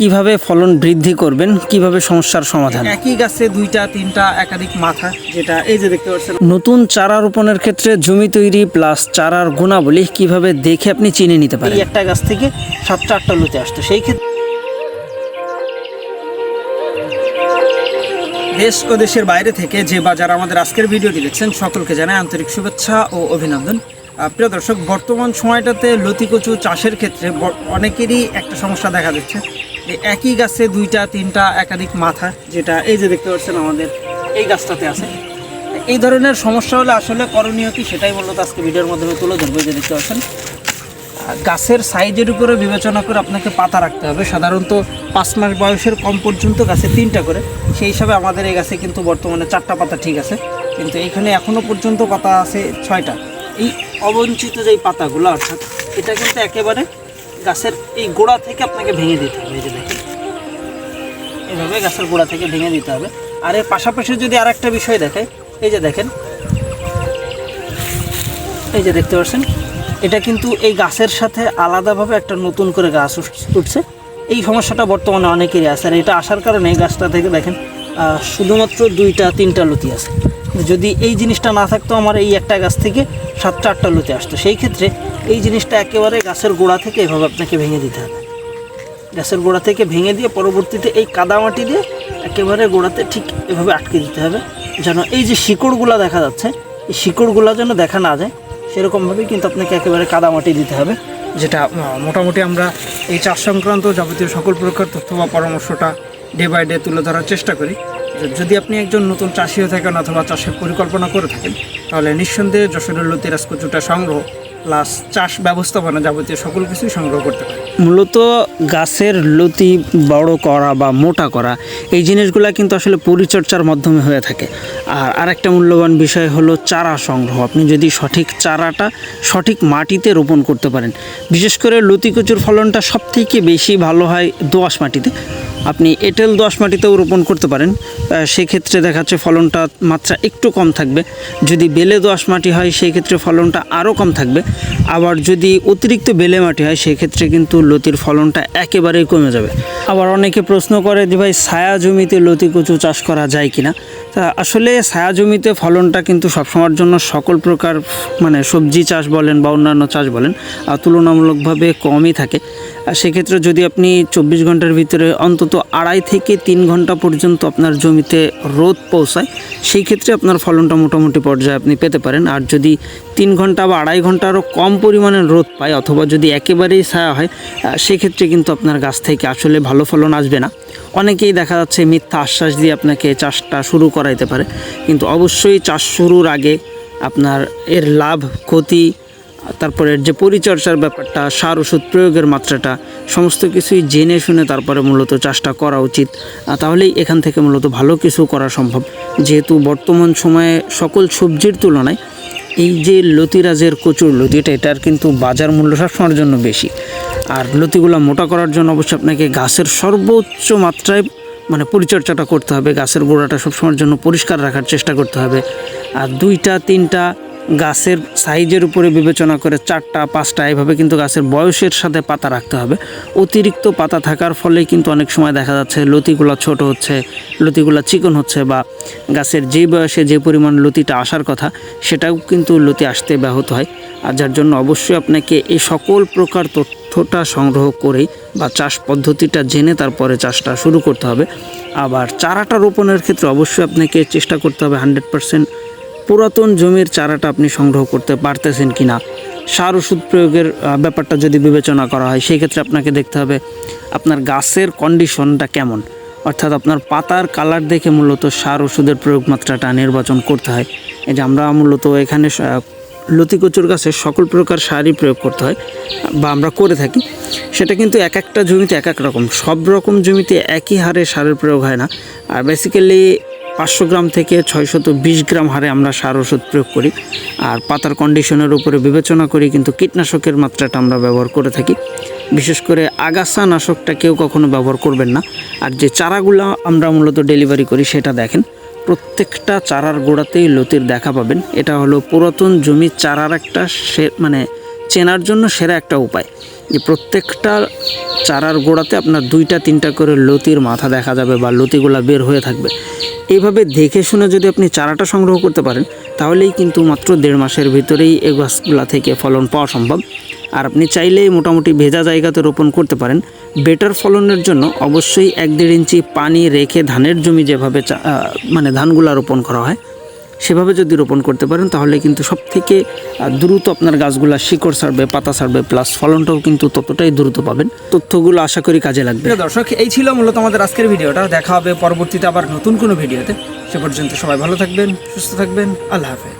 কীভাবে ফলন বৃদ্ধি করবেন? কীভাবে সমস্যার সমাধান? একই গাছে দুইটা তিনটা একাধিক মাথা যেটা এই যে দেখতে পাচ্ছেন। নতুন চারা রোপণের ক্ষেত্রে জমি তৈরি প্লাস চারার গুণাবলী কীভাবে দেখে আপনি চিনে নিতে পারেন? একটা গাছ থেকে সাতটা আটটা লুতে আসতো। সেই ক্ষেত্রে দেশ ও দেশের বাইরে থেকে যে বা যারা আমাদের আজকের ভিডিওটি দেখছেন সকলকে জানাই আন্তরিক শুভেচ্ছা ও অভিনন্দন। প্রিয় দর্শক বর্তমান সময়টাতে লতিকচু চাষের ক্ষেত্রে অনেকেরই একটা সমস্যা দেখা যাচ্ছে যে একই গাছে দুইটা, তিনটা একাধিক মাথা, যেটা এই যে দেখতে পাচ্ছেন আমাদের এই গাছটাতে আছে। এই ধরনের সমস্যা হলে আসলে করণীয় কি সেটাই মূলত আজকে ভিডিওর মাধ্যমে তুলে ধরবো যে দেখতে পাচ্ছেন। গাছের সাইজের উপরে বিবেচনা করে আপনাকে পাতা রাখতে হবে। সাধারণত পাঁচ মাস বয়সের কম পর্যন্ত গাছে তিনটা করে। সেই হিসাবে আমাদের এই গাছে কিন্তু বর্তমানে চারটা পাতা ঠিক আছে। কিন্তু এখানে এখনও পর্যন্ত পাতা আছে ছয়টা। এই অবঞ্চিত যেই পাতাগুলো, অর্থাৎ এটা কিন্তু একেবারে গাছের এই গোড়া থেকে আপনাকে ভেঙে দিতে হবে, এই যে দেখেন। এভাবে গাছের গোড়া থেকে ভেঙে দিতে হবে। আর এর পাশাপাশি যদি আর একটা বিষয় দেখায় এই যে দেখেন, এই যে দেখতে পাচ্ছেন, এটা কিন্তু এই গাছের সাথে আলাদাভাবে একটা নতুন করে গাছ উঠ- উঠছে। এই সমস্যাটা বর্তমানে অনেকেরই আছে, আর এটা আসার কারণে এই গাছটা থেকে দেখেন শুধুমাত্র দুইটা, তিনটা লতি আছে। যদি এই জিনিসটা না থাকতো, আমার এই একটা গাছ থেকে সাতটা, আটটা লতি আসতো। সেই ক্ষেত্রে এই জিনিসটা একেবারে গাছের গোড়া থেকে এভাবে আপনাকে ভেঙে দিতে হবে। গাছের গোড়া থেকে ভেঙে দিয়ে পরবর্তীতে এই কাদামাটি দিয়ে একেবারে গোড়াতে ঠিক এভাবে আটকে দিতে হবে, যেন এই যে শিকড়গুলো দেখা যাচ্ছে, এই শিকড়গুলো যেন দেখা না যায়, সেরকমভাবেই কিন্তু আপনাকে একেবারে কাদামাটি দিতে হবে, যেটা মোটামুটি আমরা এই চাষ সংক্রান্ত যাবতীয় সকল প্রকার তথ্য বা পরামর্শটা ডে বাই ডে তুলে ধরার চেষ্টা করি। যদি আপনি একজন নতুন চাষি হয়ে থাকেন অথবা চাষের পরিকল্পনা করে থাকেন, তাহলে নিঃসন্দেহে যশোরের লতিরাজ কচুটা সংগ্রহ প্লাস চাষ ব্যবস্থাপনা যাবতীয় সকল কিছুই সংগ্রহ করতে পারেন মূলত গাছের লতি বড় করা বা মোটা করা, এই জিনিসগুলো কিন্তু আসলে পরিচর্যার মাধ্যমে হয়ে থাকে। আর আরেকটা মূল্যবান বিষয় হলো চারা সংগ্রহ। আপনি যদি সঠিক চারাটা সঠিক মাটিতে রোপণ করতে পারেন, বিশেষ করে লতি কচুর ফলনটা সবথেকে বেশি ভালো হয় দোআঁশ মাটিতে। আপনি এঁটেল দোআঁশ মাটিতেও রোপণ করতে পারেন সেক্ষেত্রে দেখা যাচ্ছে ফলনটা মাত্রা একটু কম থাকবে। যদি বেলে দোআঁশ মাটি হয় সেই ক্ষেত্রে ফলনটা আরও কম থাকবে। আবার যদি অতিরিক্ত বেলে মাটি হয়, সেক্ষেত্রে কিন্তু লতির ফলনটা একেবারেই কমে যাবে। আবার অনেকে প্রশ্ন করে যে ভাই ছায়া জমিতে লতি কচু চাষ করা যায় কিনা? তা আসলে ছায়া জমিতে ফলনটা কিন্তু সবসময়ের জন্য সকল প্রকার মানে সবজি চাষ বলেন বা অন্যান্য চাষ বলেন তুলনামূলকভাবে কমই থাকে। আর সেক্ষেত্রে যদি আপনি চব্বিশ ঘণ্টার ভিতরে অন্তত আড়াই থেকে তিন ঘণ্টা পর্যন্ত আপনার জমিতে রোদ পৌঁছায়, সেই ক্ষেত্রে আপনার ফলনটা মোটামুটি পর্যায়ে আপনি পেতে পারেন। আর যদি তিন ঘণ্টা বা আড়াই ঘন্টারও কম পরিমাণে রোদ পায় অথবা যদি একেবারেই ছায়া হয় সেক্ষেত্রে কিন্তু আপনার গাছ থেকে আসলে ভালো ফলন আসবে না। অনেকেই দেখা যাচ্ছে মিথ্যা আশ্বাস দিয়ে আপনাকে চাষটা শুরু করাইতে পারে। কিন্তু অবশ্যই চাষ শুরুর আগে আপনার এর লাভ, ক্ষতি, তারপরে যে পরিচর্যার ব্যাপারটা, সার ওষুধ প্রয়োগের মাত্রাটা, সমস্ত কিছুই জেনে শুনে তারপরে মূলত চাষটা করা উচিত। তাহলেই এখান থেকে মূলত ভালো কিছু করা সম্ভব। যেহেতু বর্তমান সময়ে সকল সবজির তুলনায় এই যে লতিরাজের কচুর লতিটা এটার কিন্তু বাজার মূল্য সবসময়ের জন্য বেশি। আর লতিগুলো মোটা করার জন্য অবশ্যই আপনাকে গাছের সর্বোচ্চ মাত্রায় মানে পরিচর্যাটা করতে হবে, গাছের গোড়াটা সবসময়ের জন্য পরিষ্কার রাখার চেষ্টা করতে হবে। আর দুইটা, তিনটা গাছের সাইজের উপরে বিবেচনা করে চারটা, পাঁচটা, এভাবে কিন্তু গাছের বয়সের সাথে পাতা রাখতে হবে। অতিরিক্ত পাতা থাকার ফলে কিন্তু অনেক সময় দেখা যাচ্ছে লতিগুলো ছোট হচ্ছে, লতিগুলো চিকন হচ্ছে বা গাছের যে বয়সে যে পরিমাণ লতিটা আসার কথা, সেটাও কিন্তু লতি আসতে ব্যাহত হয়। আর যার জন্য অবশ্যই আপনাকে এই সকল প্রকার তথ্যটা সংগ্রহ করেই বা চাষ পদ্ধতিটা জেনে তারপরে চাষটা শুরু করতে হবে। আবার চারাটা রোপণের ক্ষেত্রে অবশ্যই আপনাকে চেষ্টা করতে হবে হান্ড্রেড পারসেন্ট পুরাতন জমির চারাটা আপনি সংগ্রহ করতে পারতেছেন কি না সার ওষুধ প্রয়োগের ব্যাপারটা যদি বিবেচনা করা হয় সেই ক্ষেত্রে আপনাকে দেখতে হবে আপনার গাছের কন্ডিশনটা কেমন। অর্থাৎ আপনার পাতার কালার দেখে মূলত সার ওষুধের প্রয়োগ মাত্রাটা নির্বাচন করতে হয়। এই যে আমরা মূলত এখানে আহ, লতি কচুর গাছে সকল প্রকার সারই প্রয়োগ করতে হয় বা আমরা করে থাকি। সেটা কিন্তু এক একটা জমিতে এক এক রকম। সব রকম জমিতে একই হারে সারের প্রয়োগ হয় না। আর বেসিক্যালি পাঁচশো গ্রাম থেকে ছয়শত বিশ গ্রাম হারে আমরা সার ওষুধ প্রয়োগ করি। আর পাতার কন্ডিশনের উপরে বিবেচনা করি, কিন্তু কীটনাশকের মাত্রাটা আমরা ব্যবহার করে থাকি। বিশেষ করে আগাছা নাশকটা কেউ কখনো ব্যবহার করবেন না। আর যে চারাগুলো আমরা মূলত ডেলিভারি করি, সেটা দেখেন। প্রত্যেকটা চারার গোড়াতেই লতির দেখা পাবেন। এটা হলো পুরাতন জমির চারার একটা সে মানে চেনার জন্য সেরা একটা উপায়। যে প্রত্যেকটা চারার গোড়াতে আপনার দুইটা, তিনটা করে লতির মাথা দেখা যাবে বা লতিগুলা বের হয়ে থাকবে। এইভাবে দেখে শুনে যদি আপনি চারাটা সংগ্রহ করতে পারেন, তাহলেই কিন্তু মাত্র দেড় মাসের ভিতরেই এ গাছগুলা থেকে ফলন পাওয়া সম্ভব। আর আপনি চাইলেই মোটামুটি ভেজা জায়গাতে রোপণ করতে পারেন। বেটার ফলনের জন্য অবশ্যই এক দেড় ইঞ্চি পানি রেখে ধানের জমি যেভাবে মানে ধানগুলা রোপণ করা হয় সেভাবে যদি রোপণ করতে পারেন, তাহলে কিন্তু সব থেকে দ্রুত আপনার গাছগুলা শিকড় সারবে, পাতা সারবে, প্লাস ফলনটাও কিন্তু ততটাই দ্রুত পাবেন। তথ্যগুলো আশা করি কাজে লাগবে। দর্শক, এই ছিল মূলত আমাদের আজকের ভিডিওটা। দেখা হবে পরবর্তীতে আবার নতুন কোনো ভিডিওতে। সে পর্যন্ত সবাই ভালো থাকবেন, সুস্থ থাকবেন। আল্লাহ হাফেজ।